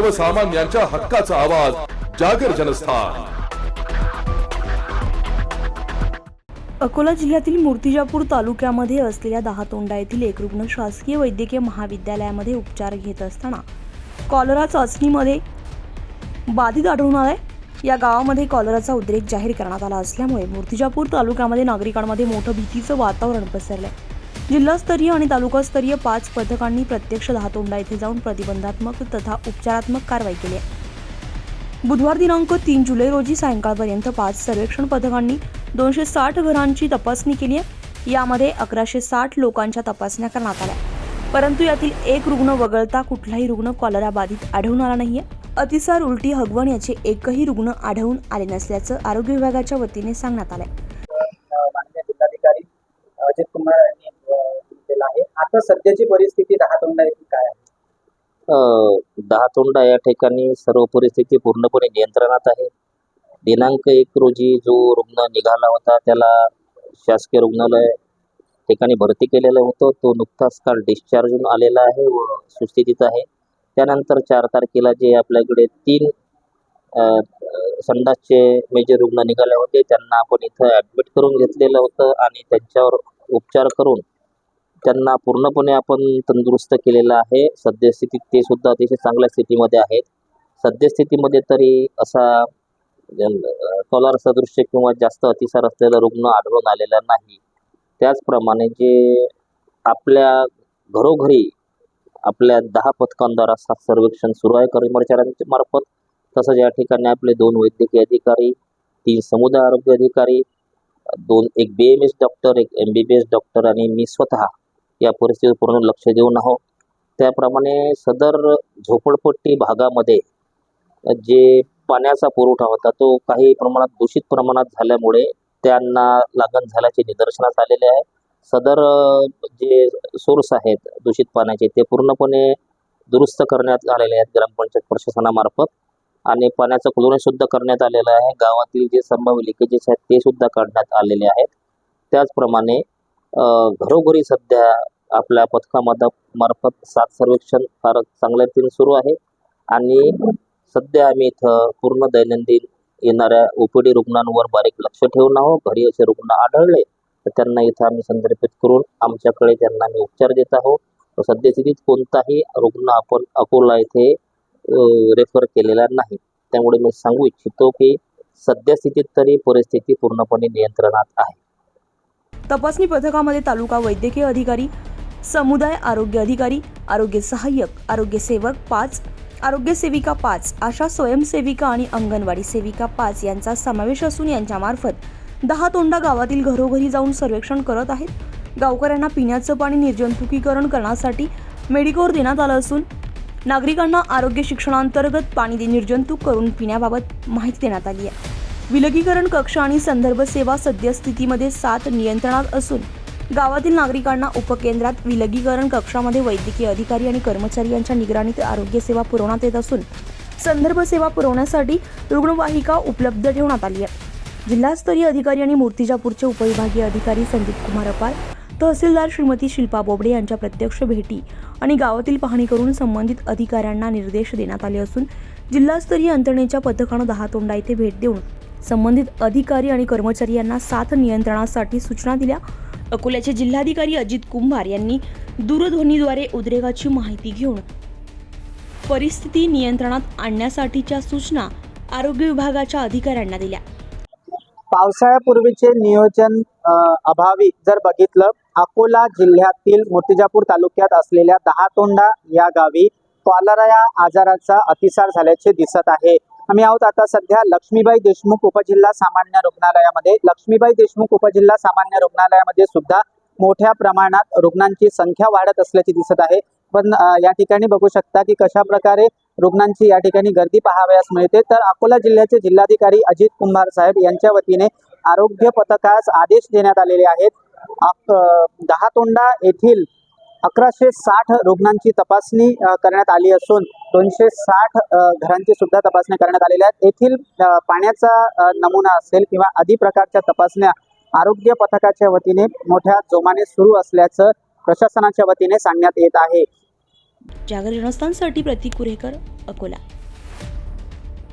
सर्वसामान्यांच्या हक्काचा आवाज जागर जनस्थान. अकोला जिल्ह्यातील मूर्तिजापूर तालुक्यामध्ये असलेल्या दहातोंडा येथील एक रुग्ण शासकीय वैद्यकीय महाविद्यालयामध्ये उपचार घेत असताना कॉलरा चाचणीमध्ये बाधित आढळून आलाय. या गावामध्ये कॉलराचा उद्रेक जाहीर करण्यात आला असल्यामुळे मूर्तिजापूर तालुक्यामध्ये नागरिकांमध्ये मोठं भीतीचं वातावरण पसरलंय. जिल्हास्तरीय आणि तालुकास्तरीय पाच पथकांनी प्रत्यक्ष दहातोंडा येथे जाऊन प्रतिबंधात्मक तथा उपचारात्मक कारवाई केली आहे. बुधवार दिनांक तीन जुलै रोजी सायंकाळपर्यंत पाच सर्वेक्षण पथकांनी दोनशे साठ घरांची तपासणी केली आहे. यामध्ये अकराशे साठ लोकांच्या तपासण्या करण्यात आल्या. परंतु यातील एक रुग्ण वगळता कुठलाही रुग्ण कॉलरा बाधित आढळून आला नाहीये. अतिसार उलटी हगवण याचे एकही रुग्ण आढळून आले नसल्याचं आरोग्य विभागाच्या वतीने सांगण्यात आलंय अ, माननीय जिल्हाधिकारी अजित कुमार यांनी अ, केलं आहे आता सध्याची परिस्थिती दहा तोंडा येथील काय आहे? दहातोंडा या ठिकाणी सर्व परिस्थिती पूर्णपणे नियंत्रणात आहे. दिनांक एक रोजी जो रुग्ण निघाला होता त्याला शासकीय रुग्णालय ठिकाणी भरती केलेलं होतं. तो नुकताच काल डिस्चार्ज होऊन आलेला आहे व सुस्थितीत आहे. त्यानंतर चार तारखेला जे आपल्याकडे तीन संडासचे मेजर रुग्ण निघाले होते त्यांना आपण इथं ॲडमिट करून घेतलेलं होतं आणि त्यांच्यावर उपचार करून त्यांना पूर्णपणे आपण तंदुरुस्त केलेलं आहे. सद्यस्थितीत ते सुद्धा अतिशय चांगल्या स्थितीमध्ये आहेत. सद्यस्थितीमध्ये तरी असा कॉलर सदृश्य किंवा जास्त अतिसार असलेला रुग्ण आढळून आलेला नाही. त्याचप्रमाणे जे आपल्या घरोघरी आपल्या दहा पथकांद्वारा सात सर्वेक्षण सुरू आहे कर्मचाऱ्यांच्या मार्फत. तसंच या ठिकाणी आपले दोन वैद्यकीय अधिकारी तीन समुदाय आरोग्य अधिकारी दोन एक बी एम एस डॉक्टर एक M B B S doctor आणि मी स्वतः या परिस्थितीवर पूर्ण लक्ष देऊन आहोत. त्याप्रमाणे सदर झोपडपट्टी भागामध्ये जे पाण्याचा पुरवठा होता तो काही प्रमाणात दूषित प्रमाणात झाल्यामुळे त्यांना लागण झाल्याचे निदर्शनास आलेले आहे. सदर जे सोर्स आहेत दूषित पाण्याचे ते पूर्णपणे दुरुस्त करण्यात आलेले आहेत ग्रामपंचायत प्रशासनामार्फत आणि पाण्याचं क्लोरिन सुद्धा करण्यात आलेलं आहे. गावातील जे संभाव्य लिकेजेस आहेत ते सुद्धा काढण्यात आलेले आहेत. त्याचप्रमाणे घरोघरी सध्या आपल्या पथकामार्फत मार्फत सात सर्वेक्षण फार चांगल्या रीतीने सुरू आहे. आणि सध्या आम्ही इथं पूर्ण दैनंदिन येणाऱ्या ओपीडी रुग्णांवर बारीक लक्ष ठेवून आहोत. घरी असे रुग्ण आढळले तर त्यांना इथं आम्ही संदर्भित करून आमच्याकडे त्यांना आम्ही उपचार देत आहोत. सद्यस्थितीत कोणताही रुग्ण आपण अकोला येथे रेफर केलेला नाही. त्यामुळे मी सांगू इच्छितो की सद्यस्थितीत तरी परिस्थिती पूर्णपणे नियंत्रणात आहे. तपासणी पथकामध्ये तालुका वैद्यकीय अधिकारी समुदाय आरोग्य अधिकारी आरोग्य सहाय्यक आरोग्य सेवक पाच आरोग्य सेविका पाच आशा स्वयंसेविका आणि अंगणवाडी सेविका पाच यांचा समावेश असून यांच्यामार्फत दहा तोंडा गावातील घरोघरी जाऊन सर्वेक्षण करत आहेत. गावकऱ्यांना पिण्याचं पाणी निर्जंतुकीकरण करण्यासाठी मेडिकोर देण्यात आलं असून नागरिकांना आरोग्य शिक्षणांतर्गत पाणी दे- निर्जंतुक करून पिण्याबाबत माहिती देण्यात आली आहे. विलगीकरण कक्ष आणि संदर्भ सेवा सद्यस्थितीमध्ये सात नियंत्रणात असून गावातील नागरिकांना उपकेंद्रात विलगीकरण कक्षामध्ये वैद्यकीय अधिकारी आणि कर्मचारी यांच्या निगराणीत आरोग्य सेवा पुरवण्यात येत असून संदर्भ सेवा पुरवण्यासाठी रुग्णवाहिका उपलब्ध ठेवण्यात आली आहे. जिल्हास्तरीय अधिकारी आणि मूर्तिजापूरचे उपविभागीय अधिकारी संदीप कुमार अपार तहसीलदार श्रीमती शिल्पा बोबडे यांच्या प्रत्यक्ष भेटी आणि गावातील पाहणी करून संबंधित अधिकाऱ्यांना निर्देश देण्यात आले असून जिल्हास्तरीय यंत्रणेच्या पथकानं दहा तोंडा येथे भेट देऊन संबंधित अधिकारी आणि कर्मचारी यांना साथ नियंत्रणासाठी सूचना दिल्या. अकोल्याचे जिल्हाधिकारी अजित कुंभार यांनी दूरध्वनीद्वारे उद्रेकाची माहिती घेऊन परिस्थिती नियंत्रणात आणण्यासाठीच्या सूचना आरोग्य विभागाच्या अधिकाऱ्यांना दिल्या. पावसाळ्यापूर्वीचे नियोजन अभावी जर बघितलं अकोला जिल्ह्यातील मूर्तिजापूर तालुक्यात असलेल्या दहातोंडा या गावी कॉलरा या आजाराचा अतिसार झाल्याचे दिसत आहे. आम्ही आहोत आता सध्या लक्ष्मीबाई देशमुख उपजिल्हा सामान्य रुग्णालयामध्ये. लक्ष्मीबाई देशमुख उपजिल्हा सामान्य रुग्णालयामध्ये सुद्धा मोठ्या प्रमाणात रुग्णांची संख्या वाढत असल्याची दिसत आहे. पण या ठिकाणी बघू शकता की कशा प्रकारे रुग्णांची या ठिकाणी गर्दी पाहावयास मिळते. तर अकोला जिल्ह्याचे जिल्हाधिकारी अजित कुंभार साहेब यांच्या वतीने आरोग्य पथकास आदेश देण्यात आलेले आहेत. दहा दहातोंडा येथील अकराशे साठ रुग्णांची तपासणी करण्यात आली असून दोनशे साठ घरांची सुद्धा तपासणी करण्यात आलेल्या आहेत. येथील पाण्याचा नमुना असेल किंवा आदी प्रकारच्या तपासण्या आरोग्य पथकाच्या वतीने मोठ्या जोमाने सुरू असल्याचं प्रशासनाच्या वतीने सांगण्यात येत आहे. जागर जनस्थानसाठी प्रतीक कुरेकर अकोला.